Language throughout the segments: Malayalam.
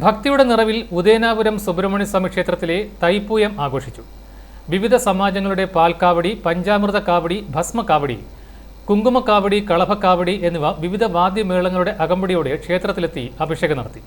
ഭക്തിയുടെ നിറവിൽ ഉദയനാപുരം സുബ്രഹ്മണ്യ സ്വാമി ക്ഷേത്രത്തിലെ തൈപ്പൂയം ആഘോഷിച്ചു. വിവിധ സമാജങ്ങളുടെ പാൽക്കാവടി പഞ്ചാമൃത കാവടി ഭസ്മക്കാവടി കുങ്കുമക്കാവടി കളഭക്കാവടി എന്നിവ വിവിധ വാദ്യമേളങ്ങളുടെ അകമ്പടിയോടെ ക്ഷേത്രത്തിലെത്തി അഭിഷേകം നടത്തി.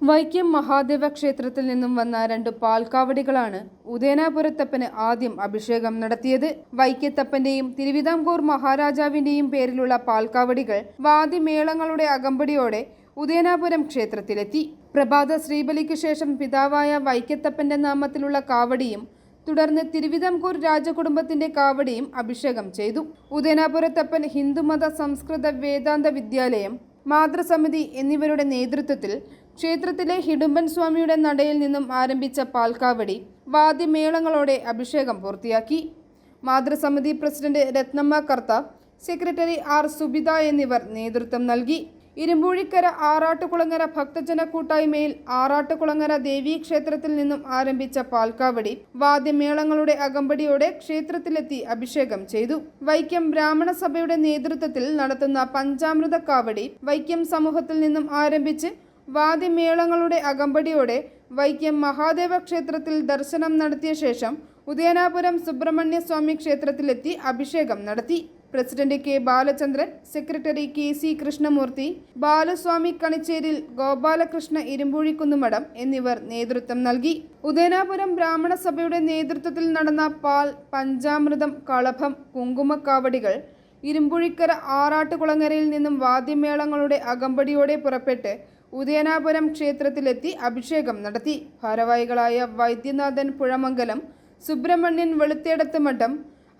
വൈക്കം മഹാദേവ ക്ഷേത്രത്തിൽ നിന്നും വന്ന രണ്ട് പാൽക്കാവടികളാണ് ഉദയനാപുരത്തപ്പന് ആദ്യം അഭിഷേകം നടത്തിയത്. വൈക്കത്തപ്പന്റെയും തിരുവിതാംകൂർ മഹാരാജാവിന്റെയും പേരിലുള്ള പാൽക്കാവടികൾ വാദ്യമേളങ്ങളുടെ അകമ്പടിയോടെ ഉദയനാപുരം ക്ഷേത്രത്തിലെത്തി. പ്രഭാത ശ്രീബലിക്ക് ശേഷം പിതാവായ വൈക്കത്തപ്പന്റെ നാമത്തിലുള്ള കാവടിയും തുടർന്ന് തിരുവിതാംകൂർ രാജകുടുംബത്തിന്റെ കാവടിയും അഭിഷേകം ചെയ്തു. ഉദയനാപുരത്തപ്പൻ ഹിന്ദുമത സംസ്കൃത വേദാന്ത വിദ്യാലയം മാതൃസമിതി എന്നിവരുടെ നേതൃത്വത്തിൽ ക്ഷേത്രത്തിലെ ഹിഡുംബൻ സ്വാമിയുടെ നടയിൽ നിന്നും ആരംഭിച്ച പാൽക്കാവടി വാദ്യമേളങ്ങളോടെ അഭിഷേകം പൂർത്തിയാക്കി. മാതൃസമിതി president Ratnamma Kartha secretary R Subitha എന്നിവർ നേതൃത്വം നൽകി. ഇരുമ്പൂഴിക്കര ആറാട്ടുകുളങ്ങര ഭക്തജന കൂട്ടായ്മയിൽ ആറാട്ടുകുളങ്ങര ദേവീ ക്ഷേത്രത്തിൽ നിന്നും ആരംഭിച്ച പാൽക്കാവടി വാദ്യമേളങ്ങളുടെ അകമ്പടിയോടെ ക്ഷേത്രത്തിലെത്തി അഭിഷേകം ചെയ്തു. വൈക്കം ബ്രാഹ്മണ സഭയുടെ നേതൃത്വത്തിൽ നടത്തുന്ന പഞ്ചാമൃത കാവടി വൈക്കം സമൂഹത്തിൽ നിന്നും ആരംഭിച്ച് വാദ്യമേളങ്ങളുടെ അകമ്പടിയോടെ വൈക്കം മഹാദേവ ക്ഷേത്രത്തിൽ ദർശനം നടത്തിയ ശേഷം ഉദയനാപുരം സുബ്രഹ്മണ്യ സ്വാമി ക്ഷേത്രത്തിലെത്തി അഭിഷേകം നടത്തി. President K Balachandran secretary K C Krishnamoorthy Balaswamy കണിച്ചേരിൽ Gopalakrishna Irumbuzhikkunnumadam എന്നിവർ നേതൃത്വം നൽകി. ഉദയനാപുരം ബ്രാഹ്മണ സഭയുടെ നേതൃത്വത്തിൽ നടന്ന പാൽ പഞ്ചാമൃതം കളഭം കുങ്കുമക്കാവടികൾ ഇരുമ്പുഴിക്കര ആറാട്ടുകുളങ്ങരയിൽ നിന്നും വാദ്യമേളങ്ങളുടെ അകമ്പടിയോടെ പുറപ്പെട്ട് ഉദയനാപുരം ക്ഷേത്രത്തിലെത്തി അഭിഷേകം നടത്തി. ഭാരവാഹികളായ വൈദ്യനാഥൻ പുഴമംഗലം സുബ്രഹ്മണ്യൻ വെളുത്തേടത്ത് മഠം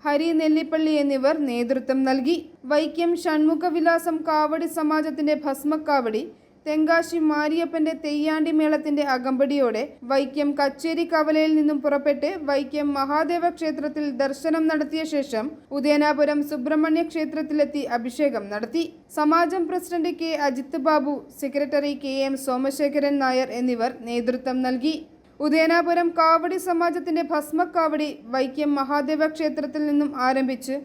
ഹരി നെല്ലിപ്പള്ളി എന്നിവർ നേതൃത്വം നൽകി. വൈക്കം ഷൺമുഖവിലാസം കാവടി സമാജത്തിന്റെ ഭസ്മക്കാവടി തെങ്കാശി മാരിയപ്പന്റെ തെയ്യാണ്ടി മേളത്തിന്റെ അകമ്പടിയോടെ വൈക്കം കച്ചേരി കവലയിൽ നിന്നും പുറപ്പെട്ട് വൈക്കം മഹാദേവ ക്ഷേത്രത്തിൽ ദർശനം നടത്തിയ ശേഷം ഉദയനാപുരം സുബ്രഹ്മണ്യ ക്ഷേത്രത്തിലെത്തി അഭിഷേകം നടത്തി. സമാജം president K. Ajith Babu secretary K. M. Somasekharan Nair എന്നിവർ നേതൃത്വം നൽകി. ഉദയനാപുരം കാവടി സമാജത്തിന്റെ ഭസ്മക്കാവടി വൈക്കം മഹാദേവ ക്ഷേത്രത്തിൽ നിന്നും ആരംഭിച്ച്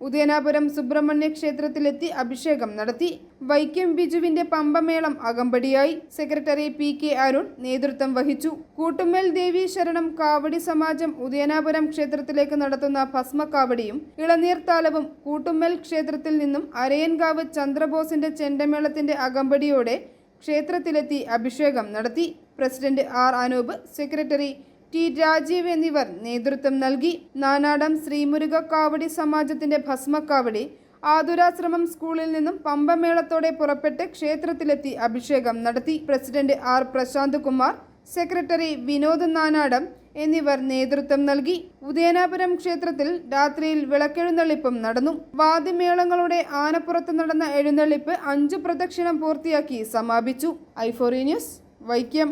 ഉദയനാപുരം സുബ്രഹ്മണ്യ ക്ഷേത്രത്തിലെത്തി അഭിഷേകം നടത്തി. വൈക്കം ബിജുവിന്റെ പമ്പമേളം അകമ്പടിയായി സെക്രട്ടറി പി കെ അരുൺ നേതൃത്വം വഹിച്ചു. കൂട്ടുമേൽ ദേവി ശരണം കാവടി സമാജം ഉദയനാപുരം ക്ഷേത്രത്തിലേക്ക് നടത്തുന്ന ഭസ്മക്കാവടിയും ഇളനീർത്താലവും കൂട്ടുമേൽ ക്ഷേത്രത്തിൽ നിന്നും അരയൻകാവ് ചന്ദ്രബോസിന്റെ ചെണ്ടമേളത്തിന്റെ അകമ്പടിയോടെ ക്ഷേത്രത്തിലെത്തി അഭിഷേകം നടത്തി. President R Anoop secretary T Rajeev എന്നിവർ നേതൃത്വം നൽകി. നാനാടം ശ്രീമുരുക കാവടി സമാജത്തിന്റെ ഭസ്മക്കാവടി ആതുരാശ്രമം സ്കൂളിൽ നിന്നും പമ്പമേളത്തോടെ പുറപ്പെട്ട് ക്ഷേത്രത്തിലെത്തി അഭിഷേകം നടത്തി. President R Prashant Kumar secretary Vinod Nanadam എന്നിവർ നേതൃത്വം നൽകി. ഉദയനാപുരം ക്ഷേത്രത്തിൽ രാത്രിയിൽ വിളക്കെഴുന്നള്ളിപ്പും നടന്നു. വാദ്യമേളങ്ങളുടെ ആനപ്പുറത്ത് നടന്ന എഴുന്നള്ളിപ്പ് അഞ്ചു പ്രദക്ഷിണം പൂർത്തിയാക്കി സമാപിച്ചു. ഐഫോറി ന്യൂസ് വൈക്കം.